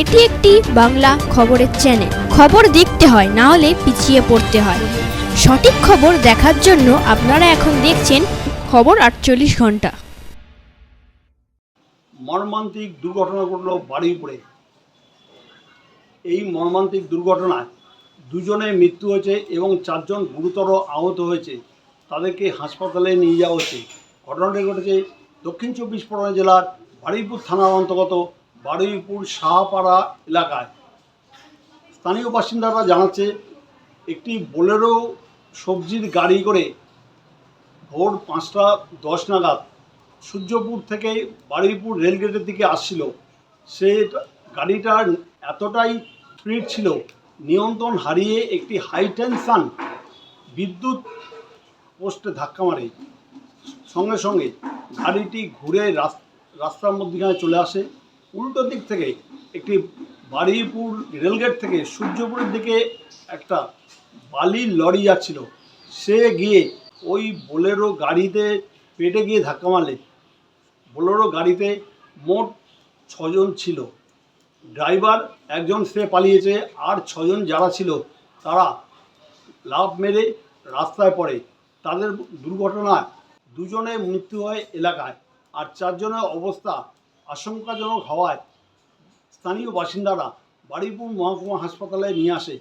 এটি একটি বাংলা খবরের চ্যানেল খবর দেখতে হয়, না হলে পিছিয়ে পড়তে হয়। সঠিক খবর দেখার জন্য আপনারা এখন দেখছেন খবর আটচল্লিশ ঘণ্টা। মর্মান্তিক দুর্ঘটনা ঘটল বারুইপুরে। এই মর্মান্তিক দুর্ঘটনায় দুজনের মৃত্যু হয়েছে এবং চারজন গুরুতর আহত হয়েছে। তাদেরকে হাসপাতালে নিয়ে যাওয়া হচ্ছে। ঘটনাটি ঘটেছে দক্ষিণ চব্বিশ পরগনা জেলার বারুইপুর থানার অন্তর্গত বারুইপুর শাহপাড়া এলাকায়। স্থানীয় বাসিন্দারা জানাচ্ছে, একটি বোলেরো সবজির গাড়ি করে ভোর পাঁচটা দশ নাগাদ সূর্যপুর থেকে বারুইপুর রেলগেটের দিকে আসছিল। সে গাড়িটার এতটাই স্পিড ছিল, নিয়ন্ত্রণ হারিয়ে একটি হাই টেনশন বিদ্যুৎ পোস্টে ধাক্কা মারে। সঙ্গে সঙ্গে গাড়িটি ঘুরে রাস- রাস্তার মধ্যখানে চলে আসে। উল্টো দিক থেকে, একটি বারুইপুর রেলগেট থেকে সূর্যপুরের দিকে একটা বালির লরি যাচ্ছিল। সে গিয়ে ওই বোলেরো গাড়িতে পেটে গিয়ে ধাক্কা মারলে। বোলেরো গাড়িতে মোট ছজন ছিল। ড্রাইভার একজন সে পালিয়েছে, আর ছজন যারা ছিল তারা লাভ মেরে রাস্তায় পড়ে। তাদের দুর্ঘটনায় দুজনের মৃত্যু হয় এলাকায়, আর চারজনের অবস্থা আশঙ্কাজনক হওয়ায় স্থানীয় বাসিন্দারা বারুইপুর মহকুমা হাসপাতালে নিয়ে আসে।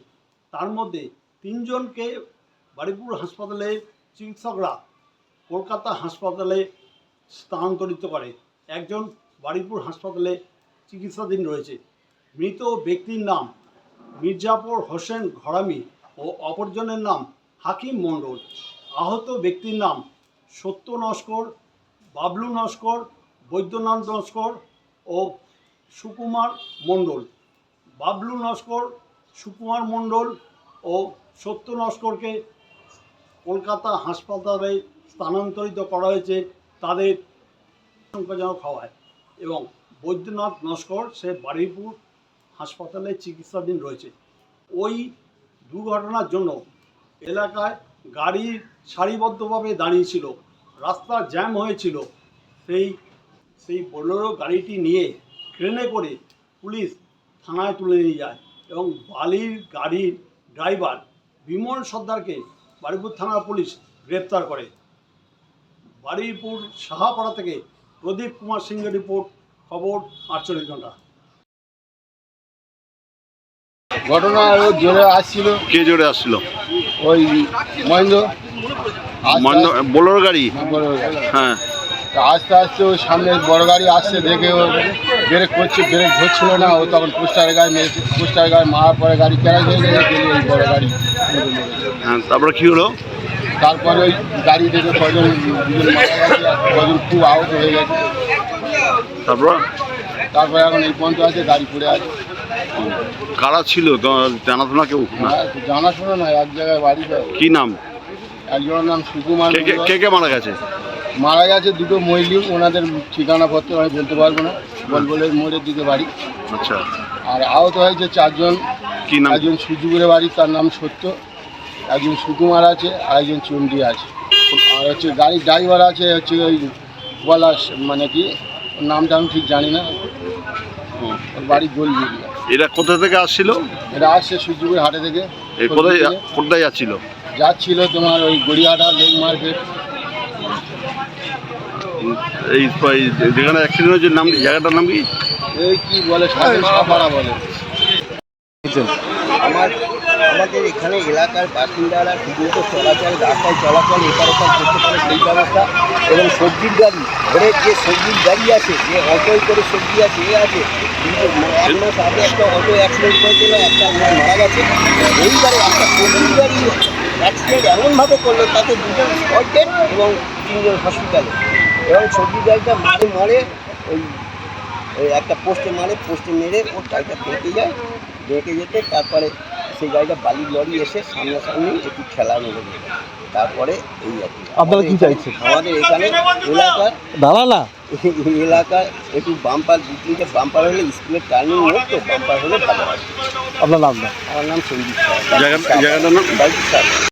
তার মধ্যে তিনজনকে বারুইপুর হাসপাতালে চিকিৎসকরা কলকাতা হাসপাতালে স্থানান্তরিত করে। একজন বারুইপুর হাসপাতালে চিকিৎসাধীন রয়েছে। মৃত ব্যক্তির নাম মির্জাপুর হোসেন ঘরামি ও অপরজনের নাম হাকিম মণ্ডল। আহত ব্যক্তির নাম সত্য নস্কর, বাবলু নস্কর বৈদ্যনাথ নস্কর ও সুকুমার মণ্ডল, বাবলু নস্কর, সুকুমার মণ্ডল ও সত্য নস্করকে কলকাতা হাসপাতালে স্থানান্তরিত করা হয়েছে তাদের আশঙ্কাজনক হওয়ায় এবং বৈদ্যনাথ নস্কর সে বারুইপুর হাসপাতালে চিকিৎসাধীন রয়েছে। ওই দুর্ঘটনার জন্য এলাকায় গাড়ি সারিবদ্ধভাবে দাঁড়িয়েছিল রাস্তা জ্যাম হয়েছিল, সেই সেই বোলেরো গাড়িটি নিয়ে ট্রেনে করে পুলিশ থানায় তুলে নিয়ে যায় এবং বালির গাড়ির ড্রাইভার বিমল সর্দারকে বারুইপুর থানার পুলিশ গ্রেপ্তার করে। বারুইপুর সাহাপাড়া থেকে প্রদীপ কুমার সিংহের রিপোর্ট খবর আটচল্লিশ ঘণ্টা। ঘটনা জোরে আসছিল। কে জোরে আসছিল? ওই মহেন্দ্র। মান্য বোলোর গাড়ি। হ্যাঁ। আস্তে আস্তে ওই সামনে বড় গাড়ি আসছে দেখে ও ব্রেক করছে ব্রেক ধরছিল না ও তখন পোস্টার গাড়ি মেরেছে পোস্টার গাড়ি মারার পরে গাড়ি ক্যারাজ হয়ে গেছে গেলে এই বড় গাড়ি। হ্যাঁ তারপরে কি হলো? তারপরে ওই গাড়ি থেকে কজন কজন খুব আহত হয়ে গেছে। তারপর? তারপরে এখন এই পর্যন্ত আছে গাড়ি পড়ে আছে। কারা ছিল? তোমার জানাতো না কেউ? না জানাশোনা নয় এক জায়গায় বাড়ি কি নাম? একজনের নাম সুকুমার কে কে মারা গেছে? মারা গেছে দুটো মহিলি ওনাদের ঠিকানা পত্র আমি বলতে পারব না। বলবলের মোড়ের দিকে বাড়ি। আচ্ছা। আর আহত হয়েছে চারজন। কি নাম? একজন সুজুগুরে বাড়ি তার নাম সত্য। একজন সুকুমার আছে আর একজন চণ্ডী আছে। আর হচ্ছে গাড়ির ড্রাইভার আছে হচ্ছে ওই পলাশ মানে কি নামটা আমি ঠিক জানি না। ওর বাড়ি গলবিড়িয়া এরা কোথা থেকে আসছিল? এটা আসছে সূর্যপুর হাটে থেকে। কোথায়। কোথায় যাচ্ছিল? যাচ্ছিল তোমার ওই গড়িয়াহাটা লেক মার্কেট। এই যেখানে অ্যাক্সিডেন্ট হয়েছে, নাম জায়গাটার নাম কি? এই কি বলে আমার, আমাদের এখানে এলাকার বাসিন্দারা ঠিকমতো চলাচল, রাস্তায় চলাচল, এপার ওপার করতে পারে সেই ব্যবস্থা। এবং সবজির গাড়ি ঘরের যে সবজির গাড়ি আছে, যে অটোয় করে সবজি আছে, এ আছে। কিন্তু এক মাস আগে একটা অটো অ্যাক্সিডেন্ট করেছিল একটা মারা গেছে। এইবারে একটা সবজির গাড়ি অ্যাক্সিডেন্ট এমনভাবে করল, তাতে দুজন স্পট এবং তিনজন হসপিটালে এবং সবজি গাড়িটা মারে মারে ওই ওই একটা পোস্টে মারে পোস্টে মেরে ওর গাড়িটা বেঁকে যায়। বেঁকে যেতে তারপরে সেই গাড়িটা বালির লরি এসে সামনাসামনি একটু খেলা মেরে তারপরে এই আর কি। আপনারা কি চাইছেন? আমাদের এখানে এলাকার দাঁড়া না এই এলাকায় একটু বাম্পার দু তিনটে বাম্পার হলে স্কুলের টার্নিং হোক তো বাম্পার হলে ভালো হয়। আপনার নাম? না আমার নাম সঞ্জিত জায়গাটার নাম? বাইক